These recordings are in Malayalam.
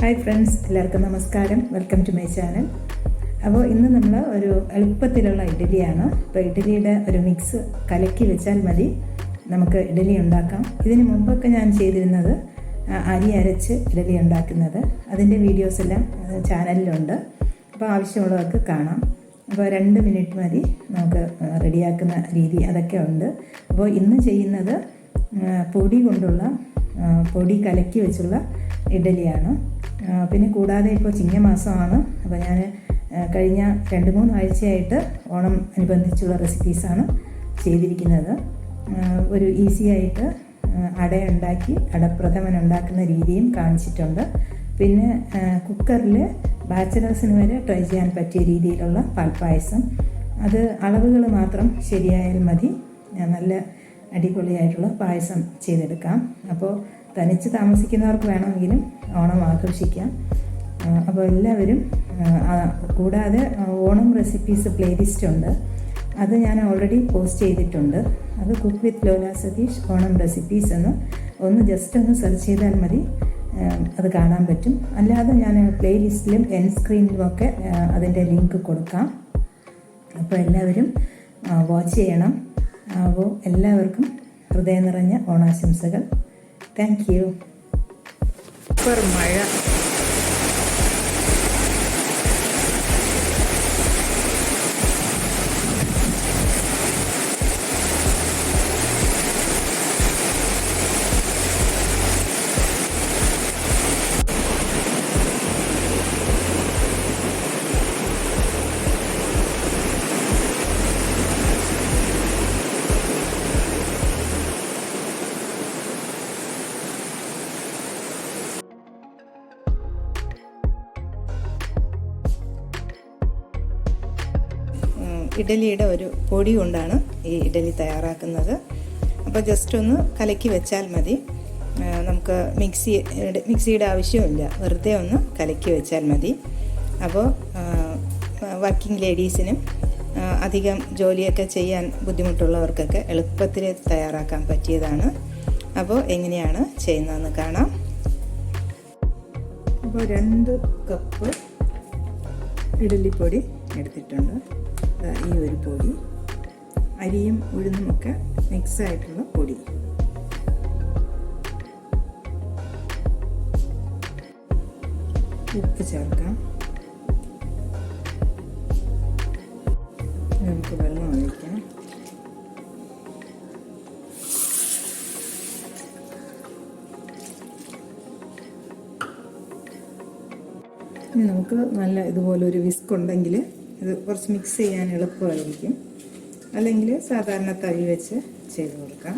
ഹായ് ഫ്രണ്ട്സ് എല്ലാവർക്കും നമസ്കാരം. വെൽക്കം ടു മൈ ചാനൽ അപ്പോൾ ഇന്ന് നമ്മൾ ഒരു എളുപ്പത്തിലുള്ള ഇഡ്ഡലിയാണ്. അപ്പോൾ ഇഡ്ഡലിയുടെ ഒരു മിക്സ് കലക്കി വെച്ചാൽ മതി. നമുക്ക് ഇഡലി ഉണ്ടാക്കാം. ഇതിന് മുമ്പൊക്കെ ഞാൻ ചെയ്തിരുന്നത് അരി അരച്ച് ഇഡലി ഉണ്ടാക്കുന്നത്. അതിന്റെ വീഡിയോസ് എല്ലാം ചാനലിലുണ്ട് അപ്പോൾ ആവശ്യമുള്ളവർക്ക് കാണാം. അപ്പോൾ രണ്ട് മിനിറ്റ് മതി നമുക്ക് റെഡിയാക്കുന്ന രീതി അതൊക്കെ ഉണ്ട്. അപ്പോൾ ഇന്ന് ചെയ്യുന്നത് പൊടി കൊണ്ടുള്ള പൊടി കലക്കി വെച്ചുള്ള ഇഡ്ഡലിയാണ്. ആ, പിന്നെ കൂടാതെ ഇപ്പോൾ ചിങ്ങമാസമാണ്. അപ്പോൾ ഞാൻ കഴിഞ്ഞ രണ്ട് മൂന്ന് ആഴ്ചയായിട്ട് ഓണം അനുബന്ധിച്ചുള്ള റെസിപ്പീസാണ് ചെയ്തിരിക്കുന്നത്. ഒരു ഈസി ആയിട്ട് അട ഉണ്ടാക്കി അടപ്രഥമൻ ഉണ്ടാക്കുന്ന രീതിയും കാണിച്ചിട്ടുണ്ട്. പിന്നെ കുക്കറിൽ ബാച്ചലേഴ്സിന് വരെ ട്രൈ ചെയ്യാൻ പറ്റിയ രീതിയിലുള്ള പാൽപ്പായസം. അത് അളവുകൾ മാത്രം ശരിയായാൽ മതി. നല്ല അടിപൊളിയായിട്ടുള്ള പായസം ചെയ്തെടുക്കാം. അപ്പോൾ തനിച്ച് താമസിക്കുന്നവർക്ക് വേണമെങ്കിലും ഓണം ആഘോഷിക്കാം. അപ്പോൾ എല്ലാവരും കൂടാതെ ഓണം റെസിപ്പീസ് പ്ലേലിസ്റ്റ് ഉണ്ട്. അത് ഞാൻ ഓൾറെഡി പോസ്റ്റ് ചെയ്തിട്ടുണ്ട്. അത് cook with Lola Satheesh Onam recipes എന്ന്. ഒന്ന് ജസ്റ്റ് ഒന്ന് സെർച്ച് ചെയ്താൽ മതി. അത് കാണാൻ പറ്റും. അല്ലാതെ ഞാൻ പ്ലേലിസ്റ്റിലും എൻ സ്ക്രീനിലും ഒക്കെ ആ, അതിന്റെ ലിങ്ക് കൊടുക്കാം. അപ്പോൾ എല്ലാവരും വാച്ച് ചെയ്യണം. അപ്പോൾ എല്ലാവർക്കും ഹൃദയം നിറഞ്ഞ ഓണാശംസകൾ. താങ്ക് യു സൂപ്പർ മഴ ഇഡലിയുടെ ഒരു പൊടി കൊണ്ടാണ് ഈ ഇഡലി തയ്യാറാക്കുന്നത്. അപ്പോൾ ജസ്റ്റ് ഒന്ന് കലക്കി വെച്ചാൽ മതി. നമുക്ക് മിക്സി മിക്സിയുടെ ആവശ്യമില്ല. വെറുതെ ഒന്ന് കലക്കി വെച്ചാൽ മതി. അപ്പോൾ വർക്കിംഗ് ലേഡീസിനും അധികം ജോലിയൊക്കെ ചെയ്യാൻ ബുദ്ധിമുട്ടുള്ളവർക്കൊക്കെ എളുപ്പത്തിൽ തയ്യാറാക്കാൻ പറ്റിയതാണ്. അപ്പോൾ എങ്ങനെയാണ് ചെയ്യുന്നതെന്ന് കാണാം. അപ്പോൾ രണ്ട് കപ്പ് ഇഡലിപ്പൊടി എടുത്തിട്ടുണ്ട്. ഈ ഒരു പൊടി. അരിയും ഉഴുന്നുമൊക്കെ മിക്സ് ആയിട്ടുള്ള പൊടി. ഉപ്പ് ചേർക്കാം. നമുക്ക് വെള്ളം ഒഴിക്കാം. ഇനി നമുക്ക് നല്ല ഇതുപോലെ ഒരു വിസ്ക് ഉണ്ടെങ്കിൽ ഇത് കുറച്ച് മിക്സ് ചെയ്യാൻ എളുപ്പമായിരിക്കും. അല്ലെങ്കിൽ സാധാരണ തവി വെച്ച് ചെയ്ത് കൊടുക്കാം.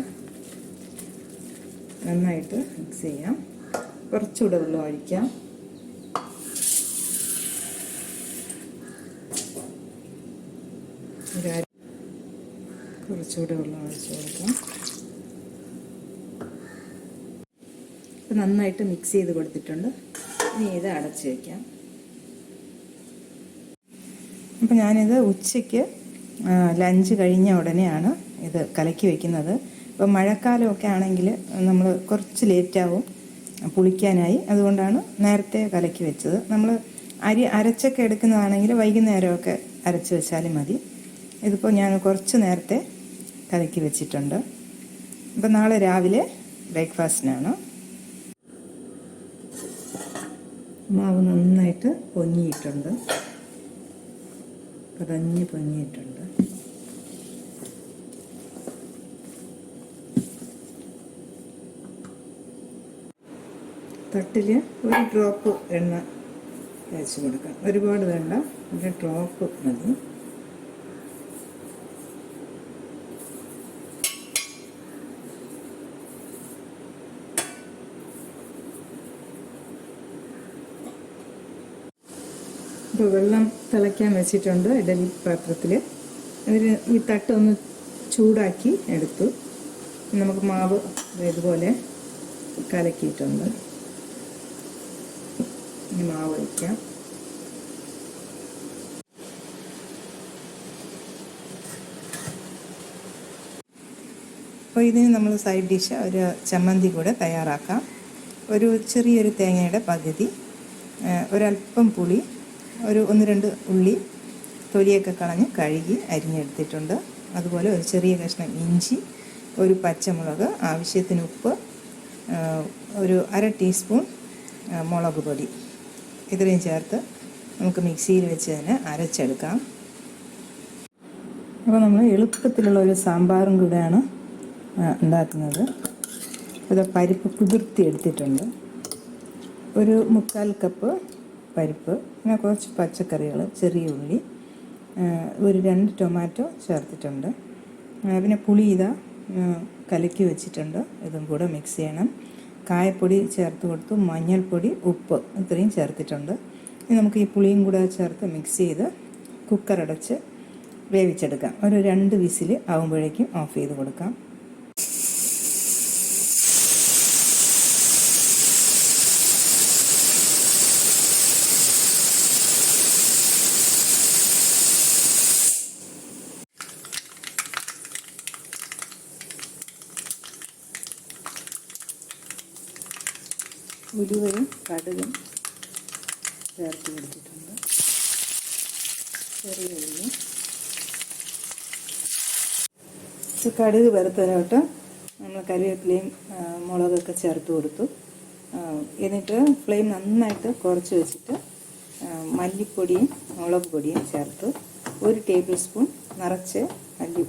നന്നായിട്ട് മിക്സ് ചെയ്യാം. കുറച്ചുകൂടെ വെള്ളം ഒഴിക്കാം. കുറച്ചുകൂടെ വെള്ളം ഒഴിച്ച് കൊടുക്കാം. നന്നായിട്ട് മിക്സ് ചെയ്ത് കൊടുത്തിട്ടുണ്ട്. ഇനി ഇത് അടച്ചു വയ്ക്കാം അപ്പം ഞാനിത് ഉച്ചയ്ക്ക് ലഞ്ച് കഴിഞ്ഞ ഉടനെയാണ് ഇത് കലക്കി വെക്കുന്നത്. ഇപ്പം മഴക്കാലമൊക്കെ ആണെങ്കിൽ നമ്മൾ കുറച്ച് ലേറ്റാവും പുളിക്കാനായി അതുകൊണ്ടാണ് നേരത്തെ കലക്കി വെച്ചത്. നമ്മൾ അരി അരച്ചൊക്കെ എടുക്കുന്നതാണെങ്കിൽ വൈകുന്നേരമൊക്കെ അരച്ച് വെച്ചാലും മതി. ഇതിപ്പോൾ ഞാൻ കുറച്ച് നേരത്തെ കലക്കി വെച്ചിട്ടുണ്ട്. ഇപ്പം നാളെ രാവിലെ ബ്രേക്ക്ഫാസ്റ്റിനാണ്. മാവ് നന്നായിട്ട് പൊങ്ങിയിട്ടുണ്ട്. പതഞ്ഞ് പൊങ്ങിയിട്ടുണ്ട്. തട്ടിൽ ഒരു ഡ്രോപ്പ് എണ്ണ തേച്ച് കൊടുക്കാം. ഒരുപാട് വേണ്ട ഒരു ഡ്രോപ്പ് മതി. വെള്ളം തിളയ്ക്കാൻ വെച്ചിട്ടുണ്ട് ഇഡലി പാത്രത്തിൽ എന്നിട്ട് ഈ തട്ട് ഒന്ന് ചൂടാക്കി എടുത്തു. നമുക്ക് മാവ് ഇതുപോലെ കലക്കിയിട്ടുണ്ട്. ഇനി മാവ് വയ്ക്കാം അപ്പോൾ ഇതിന് നമ്മൾ സൈഡ് ഡിഷ് ഒരു ചമ്മന്തി കൂടെ തയ്യാറാക്കാം. ഒരു ചെറിയൊരു തേങ്ങയുടെ പകുതി ഒരല്പം പുളി ഒരു ഒന്ന് രണ്ട് ഉള്ളി തൊലിയൊക്കെ കളഞ്ഞ് കഴുകി അരിഞ്ഞെടുത്തിട്ടുണ്ട്. അതുപോലെ ഒരു ചെറിയ കഷ്ണം ഇഞ്ചി ഒരു പച്ചമുളക് ആവശ്യത്തിന് ഉപ്പ് ഒരു അര ടീസ്പൂൺ മുളക് പൊടി. ഇത്രയും ചേർത്ത് നമുക്ക് മിക്സിയിൽ വെച്ച് തന്നെ അരച്ചെടുക്കാം. അപ്പോൾ നമ്മൾ എളുപ്പത്തിലുള്ള ഒരു സാമ്പാറും കൂടെയാണ് ഉണ്ടാക്കുന്നത്. ഇത് പരിപ്പ് കുതിർത്തി എടുത്തിട്ടുണ്ട്. ഒരു മുക്കാൽ കപ്പ് പരിപ്പ് പിന്നെ കുറച്ച് പച്ചക്കറികൾ ചെറിയ ഉള്ളി ഒരു രണ്ട് ടൊമാറ്റോ ചേർത്തിട്ടുണ്ട്. പിന്നെ പുളി ഇതാ കലക്കി വെച്ചിട്ടുണ്ട്. ഇതും കൂടെ മിക്സ് ചെയ്യണം. കായപ്പൊടി ചേർത്ത് കൊടുത്തു മഞ്ഞൾപ്പൊടി ഉപ്പ് ഇത്രയും ചേർത്തിട്ടുണ്ട്. ഇനി നമുക്ക് ഈ പുളിയും കൂടെ ചേർത്ത് മിക്സ് ചെയ്ത് കുക്കർ അടച്ച് വേവിച്ചെടുക്കാം. ഒരു രണ്ട് വിസിൽ ആകുമ്പോഴേക്കും ഓഫ് ചെയ്ത് കൊടുക്കാം. ഉലുവയും കടുകും ചേർത്ത് കൊടുത്തിട്ടുണ്ട്. ചെറിയ ഉള്ളി. ഈ കടുക് വറുത്തതിനോട്ട് നമ്മൾ കറിവേപ്പിലയും മുളകൊക്കെ ചേർത്ത് കൊടുത്തു. എന്നിട്ട് ഫ്ലെയിം നന്നായിട്ട് കുറച്ച് വെച്ചിട്ട് മല്ലിപ്പൊടിയും മുളക് പൊടിയും ചേർത്ത്. ഒരു ടേബിൾ സ്പൂൺ നിറച്ച് മല്ലി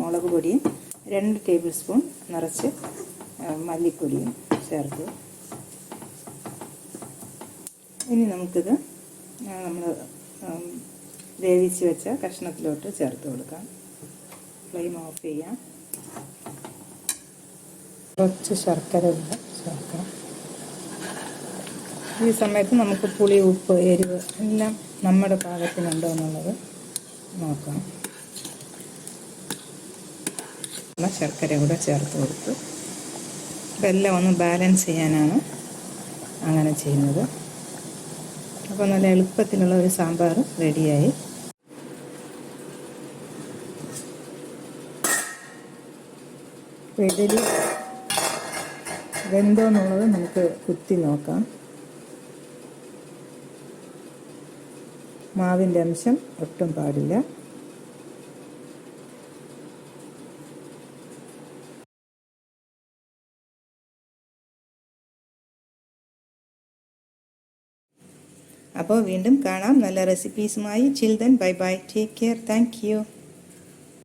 മുളക് പൊടിയും രണ്ട് ടേബിൾ സ്പൂൺ നിറച്ച് മല്ലിപ്പൊടിയും ചേർത്തു. ഇനി നമുക്കിത് നമ്മൾ വേവിച്ച് വെച്ച കഷ്ണത്തിലോട്ട് ചേർത്ത് കൊടുക്കാം. ഫ്ലെയിം ഓഫ് ചെയ്യാം. കുറച്ച് ശർക്കര ഉണ്ട് ചേർക്കാം. ഈ സമയത്ത് നമുക്ക് പുളി ഉപ്പ് എരിവ് എല്ലാം നമ്മുടെ പാകത്തിനുണ്ടോ എന്നുള്ളത് നോക്കാം. ശർക്കര കൂടെ ചേർത്ത് കൊടുത്തു. ഇതെല്ലാം ഒന്ന് ബാലൻസ് ചെയ്യാനാണ് അങ്ങനെ ചെയ്യുന്നത്. അപ്പോൾ നല്ല എളുപ്പത്തിലുള്ള ഒരു സാമ്പാർ റെഡിയായി. പെടലി വെന്തോ എന്നുള്ളത് നമുക്ക് കുത്തി നോക്കാം. മാവിന്റെ അംശം ഒട്ടും പാടില്ല. അപ്പോൾ വീണ്ടും കാണാം. നല്ല റെസിപ്പീസുമായി children bye bye take care thank